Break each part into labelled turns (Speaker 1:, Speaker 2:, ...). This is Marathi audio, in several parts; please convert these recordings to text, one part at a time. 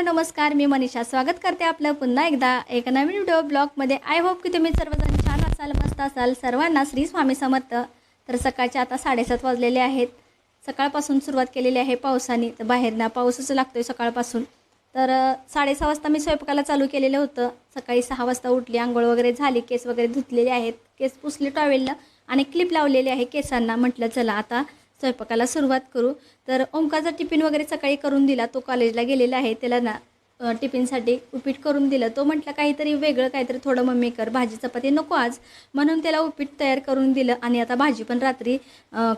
Speaker 1: मित्रांनो नमस्कार. मी मनीषा. स्वागत करते आपलं पुन्हा एकदा एक नवीन व्हिडिओ ब्लॉगमध्ये. आय होप की तुम्ही सर्वजण छान असाल मस्त असाल. सर्वांना श्री स्वामी समर्थ. तर सकाळचे आता साडेसात वाजलेले आहेत. सकाळपासून सुरुवात केलेली आहे पावसाने. तर बाहेरना पाऊसच पाऊसच लागतोय सकाळपासून. तर साडेसहा वाजता मी स्वयंपाकाला चालू केलेलं होतं. सकाळी सहा वाजता उठली आंघोळ वगैरे झाली केस वगैरे धुतलेले आहेत. केस पुसले टॉवेलनं आणि क्लिप लावलेली आहे केसांना. म्हटलं चला आता स्वयंपाकाला सुरुवात करू. तर ओंकारचा टिफिन वगैरे सकाळी करून दिला. तो कॉलेजला गेलेला आहे. त्याला ना टिफिनसाठी उपीट करून दिलं. तो म्हटलं काहीतरी वेगळं काहीतरी थोडं मम्मी कर. भाजी चपाती नको आज. म्हणून त्याला उपीट तयार करून दिलं. आणि आता भाजी पण रात्री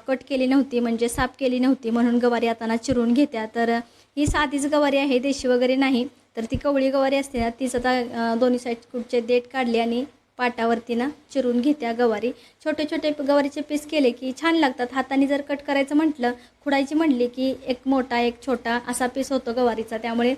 Speaker 1: कट केली नव्हती म्हणजे साफ केली नव्हती. म्हणून गवारी आताना चिरून घेत्या. तर ही साधीच गवारी आहे. देशी वगैरे नाही. तर ती कवळी गवारी असते ना तीच आता दोन्ही साईड कुठचे देठ काढले आणि पाटावरती ना चिरून घेत्या गवारी. छोटे छोटे गवारीचे पीस केले की छान लागतात. हाताने जर कट करायचं म्हटलं खुडायची म्हटली की एक मोठा एक छोटा असा पीस होतो गवारीचा. त्यामुळे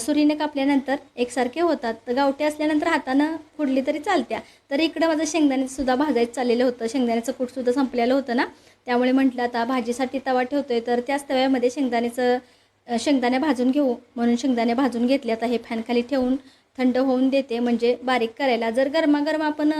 Speaker 1: सुरीने कापल्यानंतर एकसारखे होतात. तर गावठी असल्यानंतर हातानं खुडली तरी चालत्या. तर इकडं माझं शेंगदाण्याचं सुद्धा भाजायचं चाललेलं होतं. शेंगदाण्याचं कूटसुद्धा संपलेलं होतं ना. त्यामुळे म्हटलं आता भाजीसाठी तवा ठेवतोय. तर त्याच तव्यामध्ये शेंगदाण्याचं शेंगदाणे भाजून घेऊ. म्हणून शेंगदाणे भाजून घेतले. आता हे फॅनखाली ठेवून थंड होऊन देते. म्हणजे बारीक करायला. जर गरमागरम आपण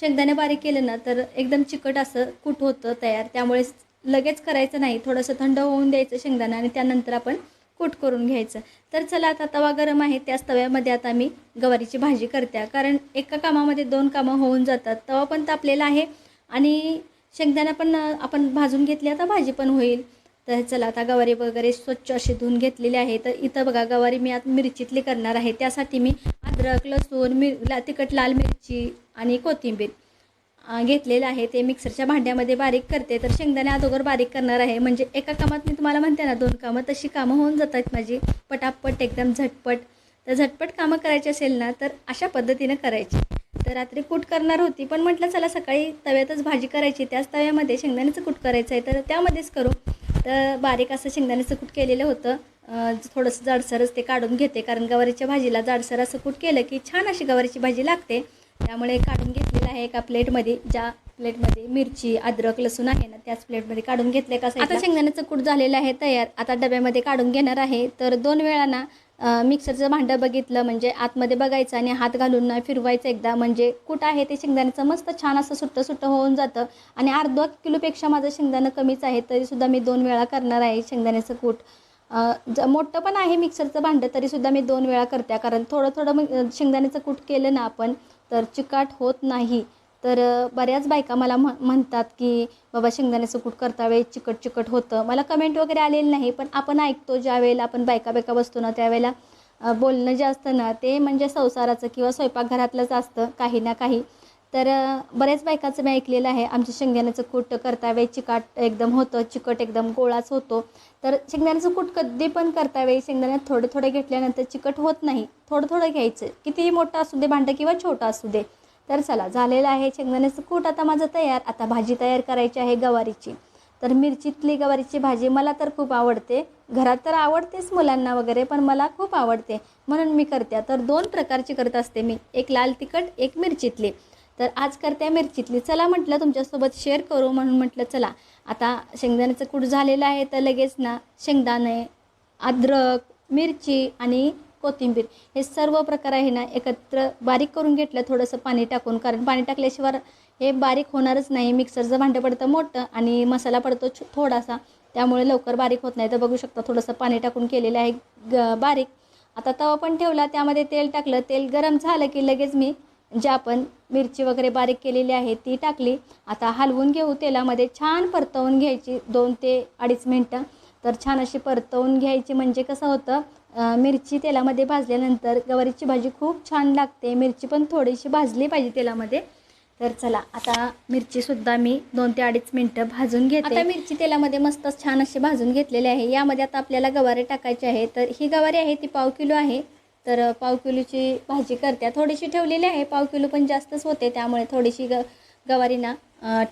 Speaker 1: शेंगदाणे बारीक केलं ना तर एकदम चिकट असं कूट होतं तयार. त्यामुळे लगेच करायचं नाही. थोडंसं थंड होऊन द्यायचं शेंगदाणा आणि त्यानंतर आपण कूट करून घ्यायचं. तर चला आता तवा गरम आहे. त्याच तव्यामध्ये आता मी गवारीची भाजी करते. कारण एका कामामध्ये दोन कामं होऊन जातात. तवा पण तापलेला आहे आणि शेंगदाणा पण आपण भाजून घेतली आता भाजी पण होईल. तर चला आता गवारी वगैरे स्वच्छ अशी धुवून घेतलेली आहे. तर इथं बघा गवारी मी आता मिरचीतली करणार आहे. त्यासाठी मी अद्रक लसूण मिर ला तिखट लाल मिरची आणि कोथिंबीर घेतलेलं आहे. ते मिक्सरच्या भांड्यामध्ये बारीक करते. तर शेंगदाणे अगोदर बारीक करणार आहे. म्हणजे एका कामात मी तुम्हाला म्हणते ना दोन कामं तशी कामं होऊन जातात माझी. पटापट एकदम झटपट. तर झटपट कामं करायची असेल ना तर अशा पद्धतीनं करायची. तर रात्री कूट करणार होती पण म्हटलं चला सकाळी तव्यातच भाजी करायची. त्याच तव्यामध्ये शेंगदाण्याचं कूट करायचं आहे. तर त्यामध्येच करू. तर बारीक असं शेंगदाण्याचं कूट केलेलं होतं. थोडंसं जाडसरच ते काढून घेते. कारण गवारीच्या भाजीला जाडसर असं कूट केलं की छान अशी गवारीची भाजी लागते. त्यामुळे काढून घेतलेलं आहे एका प्लेटमध्ये. ज्या प्लेटमध्ये मिरची अद्रक लसूण आहे ना त्याच प्लेटमध्ये काढून घेतले का आता शेंगदाण्याचं कूट झालेलं आहे तयार. आता डब्यामध्ये काढून घेणार आहे. तर दोन वेळा ना मिक्सरचं भांडं बघितलं म्हणजे आतमध्ये बघायचं आणि हात घालून फिरवायचं एकदा. म्हणजे कुठं आहे ते शेंगदाण्याचं मस्त छान असं सुट्टं सुट्टं होऊन जातं. आणि अर्धा किलोपेक्षा माझं शेंगदाणं कमीच आहे तरीसुद्धा मी दोन वेळा करणार आहे शेंगदाण्याचं कूट. ज मोठं पण आहे मिक्सरचं भांडं तरीसुद्धा मी दोन वेळा करते. कारण थोडं थोडं मग शेंगदाण्याचं कूट केलं ना आपण तर चिकाट होत नाही. तर बऱ्याच बायका मला म्ह म्हणतात की बाबा शेंगदाण्याचं कूट करता वेळी चिकट चिकट होतं. मला कमेंट वगैरे आलेलं नाही पण आपण ऐकतो ज्या वेळेला आपण बायका बायका बसतो ना त्यावेळेला बोलणं जे असतं ना ते म्हणजे संसाराचं किंवा स्वयंपाकघरातलंच असतं काही ना काही. तर बऱ्याच बायकाचं मी ऐकलेलं आहे आमच्या शेंगदाण्याचं कूट करता वेळी चिकाट एकदम होतं चिकट एकदम गोळाच होतो. तर शेंगदाण्याचं कूट कधी पण करता वेळी शेंगदाण्यात थोडे थोडे घेतल्यानंतर चिकट होत नाही. थोडं थोडं घ्यायचं. कितीही मोठं असू दे भांडं किंवा छोटं असू दे. तर चला झालेलं आहे शेंगदाण्याचं कूट. आता माझं तयार आता भाजी तयार करायची आहे गवारीची. तर मिरचीतली गवारीची भाजी मला तर खूप आवडते. घरात तर आवडतेच मुलांना वगैरे पण मला खूप आवडते. म्हणून मी करते. तर दोन प्रकारची करत असते मी. एक लाल तिखट एक मिरचीतली. तर आज करते मिरचीतली. चला म्हटलं तुमच्यासोबत शेअर करू म्हणून म्हटलं चला. आता शेंगदाण्याचं कूट झालेलं आहे तर लगेच ना शेंगदाणे अद्रक मिरची आणि कोथिंबीर हे सर्व प्रकार आहे ना एकत्र बारीक करून घेतलं थोडंसं पाणी टाकून. कारण पाणी टाकल्याशिवाय हे बारीक होणारच नाही. मिक्सरचं भांडं पडतं मोठं आणि मसाला पडतो थोडासा. त्यामुळे लवकर बारीक होत नाही. तर बघू शकता थोडंसं पाणी टाकून केलेलं आहे ग बारीक. आता तवा पण ठेवला. त्यामध्ये तेल टाकलं. तेल गरम झालं की लगेच मी जे आपण मिरची वगैरे बारीक केलेली आहे ती टाकली. आता हलवून घेऊ तेलामध्ये. छान परतवून घ्यायची दोन ते अडीच मिनटं. तर छान अशी परतवून घ्यायची म्हणजे कसं होतं मिरची तेलामध्ये भाजल्यानंतर गवारीची भाजी खूप छान लागते. मिरची पण थोडीशी भाजली पाहिजे तेलामध्ये. तर चला आता मिरचीसुद्धा मी दोन ते अडीच मिनटं भाजून घेते. आता मिरची तेलामध्ये मस्त छान अशी भाजून घेतलेली आहे. यामध्ये आता आपल्याला गवारी टाकायची आहे. तर ही गवारी आहे ती पाव किलो आहे. तर पाव किलोची भाजी करते. थोडीशी ठेवलेली आहे. पाव किलो पण जास्तच होते. त्यामुळे थोडीशी ग गवारी ना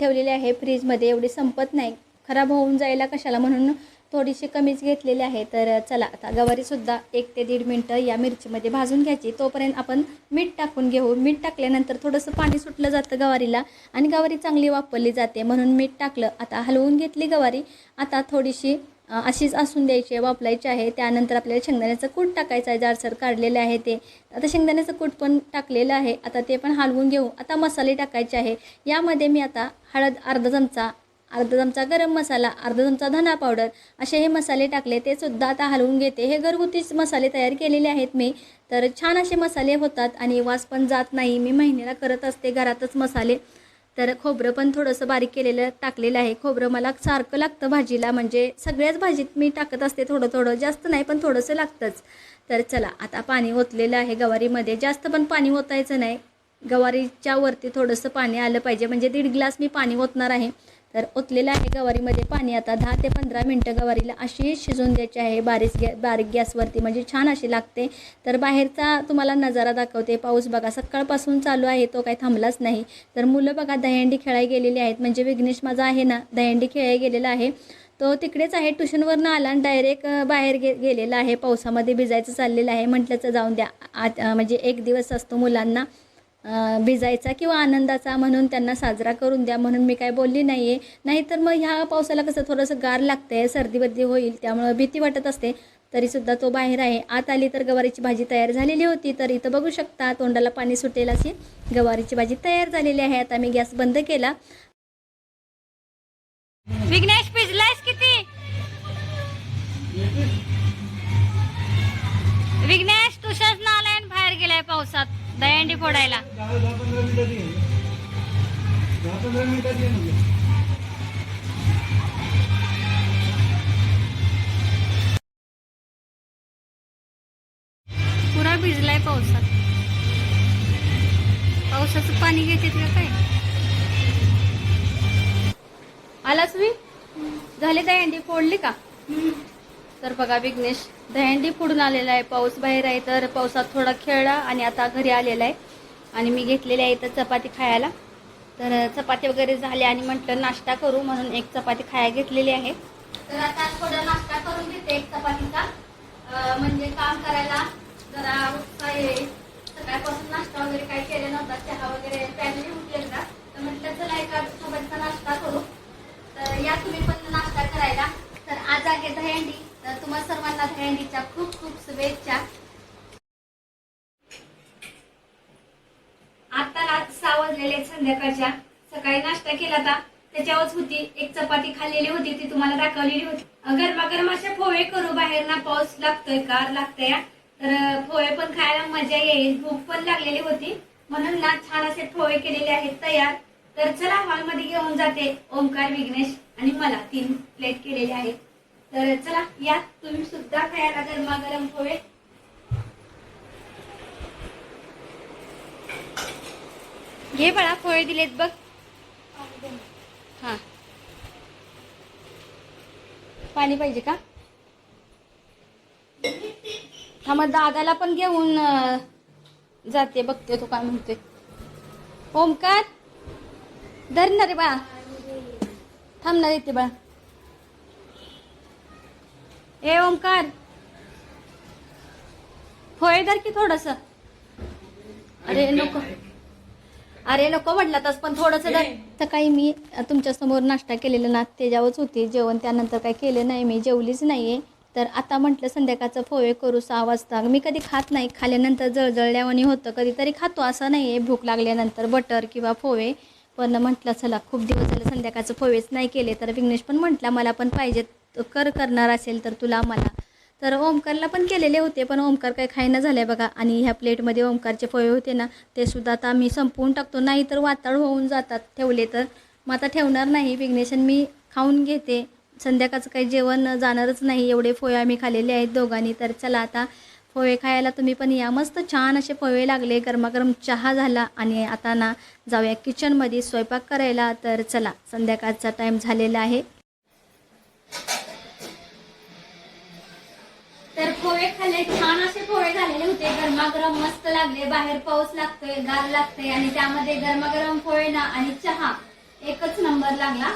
Speaker 1: ठेवलेली आहे. फ्रीजमध्ये एवढी संपत नाही. खराब होऊन जायला कशाला म्हणून थोडीशी कमीच घेतलेली आहे तर चला आता गवारीसुद्धा एक ते दीड मिनटं या मिरचीमध्ये भाजून घ्यायची. तोपर्यंत आपण मीठ टाकून घेऊ. मीठ टाकल्यानंतर थोडंसं पाणी सुटलं जातं गवारीला आणि गवारी चांगली वापरली जाते. म्हणून मीठ टाकलं. आता हलवून घेतली गवारी. आता थोडीशी अशीच असून द्यायची आहे वापरायची आहे. त्यानंतर आपल्याला शेंगदाण्याचं कूट टाकायचं आहे. जाडसर काढलेलं आहे ते. आता शेंगदाण्याचं कूट पण टाकलेलं आहे. आता ते पण हलवून घेऊ. आता मसाले टाकायचे आहे. यामध्ये मी आता हळद अर्धा चमचा अर्धा चमचा गरम मसाला अर्धा चमचा धना पावडर असे हे मसाले टाकले ते सुद्धा आता हलवून घेते. हे घरगुतीच मसाले तयार केलेले आहेत मी. तर छान असे मसाले होतात आणि वास पण जात नाही. मी महिन्याला करत असते घरातच मसाले. तर खोबरं पण थोडंसं बारीक केलेलं टाकलेलं आहे. खोबरं मला सारखं लागतं भाजीला. म्हणजे सगळ्याच भाजीत मी टाकत असते थोडं थोडं. जास्त नाही पण थोडंसं लागतंच. तर चला आता पाणी ओतलेलं आहे गवारीमध्ये. जास्त पण पाणी ओतायचं नाही. गवारीच्या वरती थोडंसं पाणी आलं पाहिजे. म्हणजे दीड ग्लास मी पाणी ओतणार आहे. तर ओतलेलं आहे गवारीमध्ये पाणी. आता दहा ते पंधरा मिनटं गवारीला अशी शिजून द्यायची आहे. बारीक गॅ बारीक गॅसवरती म्हणजे छान अशी लागते. तर बाहेरचा तुम्हाला नजारा दाखवते. पाऊस बघा सकाळपासून चालू आहे. तो काही थांबलाच नाही. तर मुलं बघा दहीहंडी खेळायला गेलेली आहेत. म्हणजे विघ्नेश माझा आहे ना दहीहंडी खेळायला गेलेला आहे. तो तिकडेच आहे ट्युशनवरनं आला आणि डायरेक्ट बाहेर गे गेलेला आहे. पावसामध्ये भिजायचं चाललेलं आहे. म्हटल्याचं जाऊन द्या. आत म्हणजे एक दिवस असतो मुलांना. भिजायचा किंवा आनंदाचा म्हणून त्यांना साजरा करून द्या म्हणून मी काय बोलली नाही आहे नाहीतर मग ह्या पावसाला कसं थोडंसं गार लागतं आहे सर्दीबर्दी होईल त्यामुळं भीती वाटत असते. तरीसुद्धा तो बाहेर आहे. आत आली तर गवारीची भाजी तयार झालेली होती. तर इथं बघू शकता तोंडाला पाणी सुटेल अशी गवारीची भाजी तयार झालेली आहे. आता मी गॅस बंद केला. विघ्नेश भिजलायस किती?
Speaker 2: येईल फोडायला.
Speaker 1: पुरा भिजलाय पावसात. पावसाचं पाणी घेते का काय? आलाच मी? झाली दहंडी फोडली का? तर बघा विघ्नेश दहंडी फुडून आलेला आहे. पाऊस बाहेर आहे तर पावसात थोडा खेळला आणि आता घरी आलेला आहे. आणि मी घेतलेली आहे इथं चपाती खायला. तर चपाती वगैरे झाली आणि म्हटलं नाश्ता करू म्हणून एक चपाती खायला घेतलेली आहे. तर आता थोडा नाश्ता करून घेते एक चपातीचा. म्हणजे काम करायला जरा उत्साह येईल सकाळपासून नाश्ता वगैरे काही केला नव्हता. चहा वगैरे फॅमिली होती एकदा तर म्हटलं चला एका चपातीचा नाश्ता करू तर या तुम्ही पण नाश्ता करायला तर आज आहे दहंडी तर तुम्हा खूप खूप शुभेच्छा. आता ना सहा संध्याकाळच्या. सकाळी नाश्ता केला होता. त्याच्यावरच होती. एक चपाती खाल्लेली होती. ती तुम्हाला दाखवलेली होती. अं, गरमागरम असे पोहे करू बाहेर ना पाऊस लागतोय कार लागतोय तर पोहे पण खायला मजा येईल. भूक पण लागलेली होती. म्हणून ना छान असे पोहे केलेले आहेत तयार. तर चला हॉलमध्ये घेऊन जाते ओंकार विघ्नेश आणि मला तीन प्लेट केलेले आहेत. तर चला या तुम्ही सुद्धा खायला गरमागरम पोहे. घे बाळा पोहे दिलेत बघ. हा. पाणी पाहिजे का? थांबा दादाला पण घेऊन जाते बघते तो काय म्हणते ओमकार धरणार रे बाळा. थांबणार येते बाळा. ए ओमकार फळे धर की थोडस? अरे नको. अरे नको म्हटलं तस पण थोडस सकाळी मी तुमच्यासमोर नाश्ता केलेला ना त्याच्यावरच होती. जेवण त्यानंतर काय केलं नाही मी जेवलीच नाहीये. तर आता म्हटलं संध्याकाळचं पोहे करू सहा वाजता. मी कधी खात नाही खाल्यानंतर जळजळल्यावानी होतं. कधीतरी खातो असं नाही आहे भूक लागल्यानंतर बटर किंवा पोहे. पण म्हटलं चला खूप दिवस झाले संध्याकाळचं पोहेच नाही केले. तर विघ्नेश पण म्हटला मला पण पाहिजे कर करणार असेल तर तुला मला. तर ओमकारला पण केलेले होते पण ओमकार काही खायनं झालं बघा. आणि ह्या प्लेटमध्ये ओमकारचे पोहे होते ना ते सुद्धा आता मी संपवून टाकतो. नाही तर वाताळ होऊन जातात ठेवले तर. मग आता ठेवणार नाही विघ्नेशन मी खाऊन घेते. संध्याकाळचं काही जेवण जाणारच नाही एवढे पोहे आम्ही खाल्लेले आहेत दोघांनी. तर चला आता पोहे खायला तुम्ही पण या. मस्त छान असे पोहे लागले गरमागरम चहा झाला. आणि आता ना जाऊया किचनमध्ये स्वयंपाक करायला. तर चला संध्याकाळचा टाईम झालेला आहे. तर पोहे खाल्ले छान असे पोहे झालेले होते. गरमागरम मस्त लागले. बाहेर पाऊस लागतोय गार लागतोय आणि त्यामध्ये गरमागरम पोहे ना आणि चहा एकच नंबर लागला.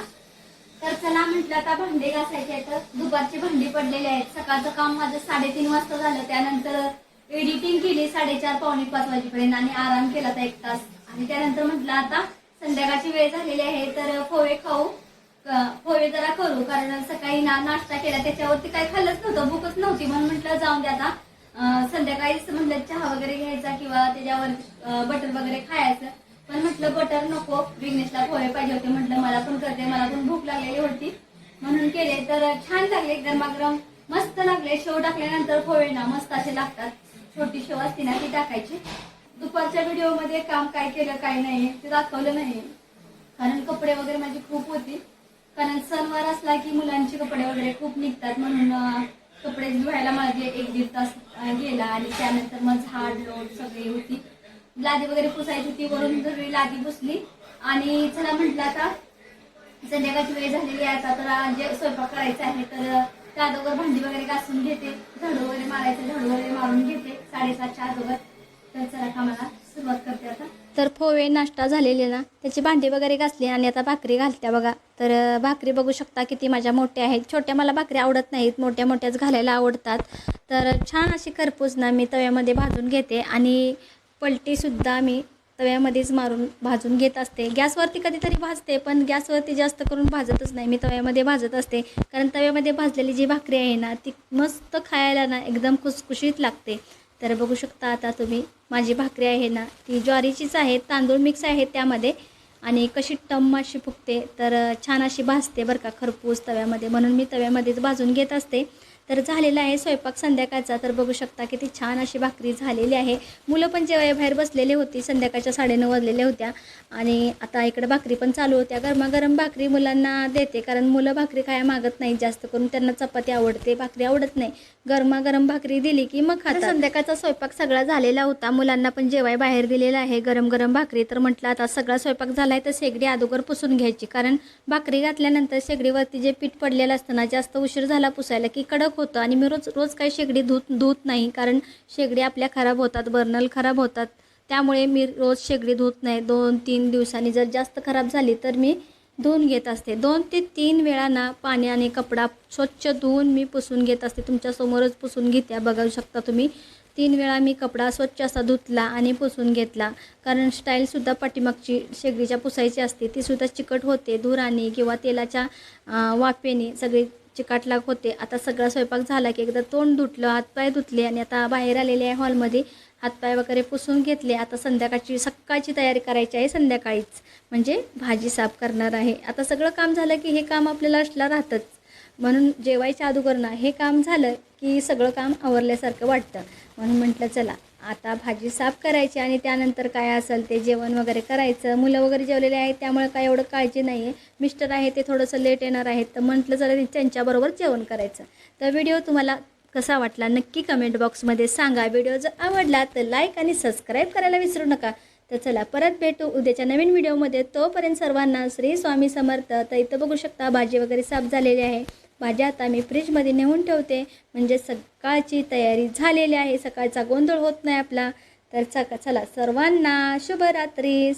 Speaker 1: तर चला म्हटलं आता भांडे घासायचे तर दुपारची भांडी पडलेली आहेत. सकाळचं काम माझं साडेतीन वाजता झालं. त्यानंतर एडिटिंग केली साडेचार पावणे पाच वाजेपर्यंत आणि आराम केला होता एक तास. आणि त्यानंतर म्हटलं आता संध्याकाळची वेळ झालेली आहे तर पोहे खाऊ. पोळी पोहे जरा करू? कारण सकाळी ना नाश्ता केला त्याच्यावरती काही खाल्लंच नव्हतं भूकच नव्हती. म्हणून म्हटलं जाऊन द्या आता. संध्याकाळीच म्हटलं चहा वगैरे घ्यायचा किंवा त्याच्यावर बटर वगैरे खायचं. पण म्हटलं बटर नको. विघ्नेशला पोहे पाहिजे होते. म्हटलं मला पण करते. मला पण भूक लागलेली होती म्हणून केले. तर छान लागले. गरमागरम मस्त लागले. शेव टाकल्यानंतर पोहे ना मस्त असे लागतात. छोटी शेव असते ना ती टाकायची. दुपारच्या व्हिडिओमध्ये काम काय केलं काय नाही ते दाखवलं नाही. कारण कपडे वगैरे माझी खूप होती. कारण सणवार असला की मुलांचे कपडे वगैरे खूप निघतात म्हणून कपडे धुवायला माझे एक दीड तास गेला आणि त्यानंतर मग झाड लोट सगळी होती. लादी वगैरे पुसायची होती वरून सगळी लादी पुसली. आणि चला म्हटलं आता संध्याकाळची वेळ झालेली आहे आता तर जे स्वयंपाक करायचा आहे तर त्या अगोदर भांडी वगैरे घासून घेते. झाडू वगैरे मारायचं झाडू वगैरे मारून घेते साडेसातच्या अगोदर. तर चला कामाला सुरुवात करते आता. तर पोहे नाश्ता झालेले ना त्याची भांडी वगैरे घासली आणि आता भाकरी घालत्या बघा. तर भाकरी बघू शकता किती माझ्या मोठ्या आहेत. छोट्या मला भाकरी आवडत नाहीत मोठ्या मोठ्याच घालायला आवडतात. तर छान अशी खरपूस ना मी तव्यामध्ये भाजून घेते आणि पलटीसुद्धा मी तव्यामध्येच मारून भाजून घेत असते. गॅसवरती कधीतरी भाजते पण गॅसवरती जास्त करून भाजतच नाही. मी तव्यामध्ये भाजत असते. कारण तव्यामध्ये भाजलेली जी भाकरी आहे ना ती मस्त खायला ना एकदम खुसखुशीत लागते. तर बघू शकता आता तुम्ही माझी भाकरी आहे ना ती ज्वारीचीच आहे तांदूळ मिक्स आहे त्यामध्ये. आणि कशी टम अशी फुगते तर छान अशी भाजते बरं का खरपूस तव्यामध्ये. म्हणून मी तव्यामध्येच भाजून घेत असते. तर झालेला आहे स्वयंपाक संध्याकाळचा. तर बघू शकता किती छान अशी भाकरी झालेली आहे. मुलं पण जेव्हा बाहेर बसलेली होती संध्याकाळच्या साडेनऊ वाजलेल्या होत्या. आणि आता इकडे भाकरी पण चालू होत्या. गरमागरम भाकरी मुलांना देते कारण मुलं भाकरी खाया मागत नाहीत जास्त करून. त्यांना चपाती आवडते भाकरी आवडत नाही. गरमागरम भाकरी दिली की मग खातात. संध्याकाळचा स्वयंपाक सगळा झालेला होता. मुलांना पण जेवाय बाहेर दिलेला आहे. गरम गरम भाकरी तर म्हटलं आता सगळा स्वयंपाक झालाय तर शेगडी अगोदर पुसून घ्यायची. कारण भाकरी घातल्यानंतर शेगडीवरती जे पीठ पडलेलं असतं ना जास्त उशीर झाला पुसायला की कडक होतं. आणि मी रोज रोज काही शेगडी धुत धुत नाही. कारण शेगडी आपल्या खराब होतात बर्नल खराब होतात. त्यामुळे मी रोज शेगडी धुत नाही. दोन तीन दिवसांनी जर जास्त खराब झाली तर मी धुवून घेत असते. दोन ते तीन वेळा ना पाण्याने कपडा स्वच्छ धुवून मी पुसून घेत असते. तुमच्यासमोरच पुसून घेत्या. बघू शकता तुम्ही. तीन वेळा मी कपडा स्वच्छ असा धुतला आणि पुसून घेतला. कारण स्टाईलसुद्धा पाठीमागची शेगडीच्या पुसायची असते. तीसुद्धा चिकट होते. धुराने किंवा तेलाच्या वाफेने सगळी चिकाटलाग होते. आता सगळा स्वयंपाक झाला की एकदा तोंड धुतलं हातपाय धुतले आणि आता बाहेर आलेले आहे हॉलमध्ये. हातपाय वगैरे पुसून घेतले. आता संध्याकाळची सकाळची तयारी करायची आहे संध्याकाळीच. म्हणजे भाजी साफ करणार आहे. आता सगळं काम झालं की हे काम आपल्याला असला राहतंच. म्हणून जेवायच्या अगोदर ना हे काम झालं की सगळं काम आवरल्यासारखं वाटतं. म्हणून म्हटलं चला आता भाजी साफ करायची आणि त्यानंतर काय असेल ते जेवण वगैरे करायचं. मुलं वगैरे जेवलेले आहेत त्यामुळे काय एवढं काळजी नाही आहे मिस्टर आहे ते थोडंसं लेट येणार आहेत तर म्हटलं जरा त्यांच्याबरोबर जेवण करायचं. तर व्हिडिओ तुम्हाला कसा वाटला नक्की कमेंट बॉक्समध्ये सांगा. व्हिडिओ जर आवडला तर लाईक आणि सबस्क्राईब करायला विसरू नका. तर चला परत भेटू उद्याच्या नवीन व्हिडिओमध्ये तोपर्यंत सर्वांना श्री स्वामी समर्थ. तर इथं बघू शकता भाजी वगैरे साफ झालेली आहे. भाजी आता मी फ्रीजमध्ये नेऊन ठेवते. म्हणजे सकाळची तयारी झालेली आहे. सकाळचा गोंधळ होत नाही आपला. तर सका चला सर्वांना शुभरात्री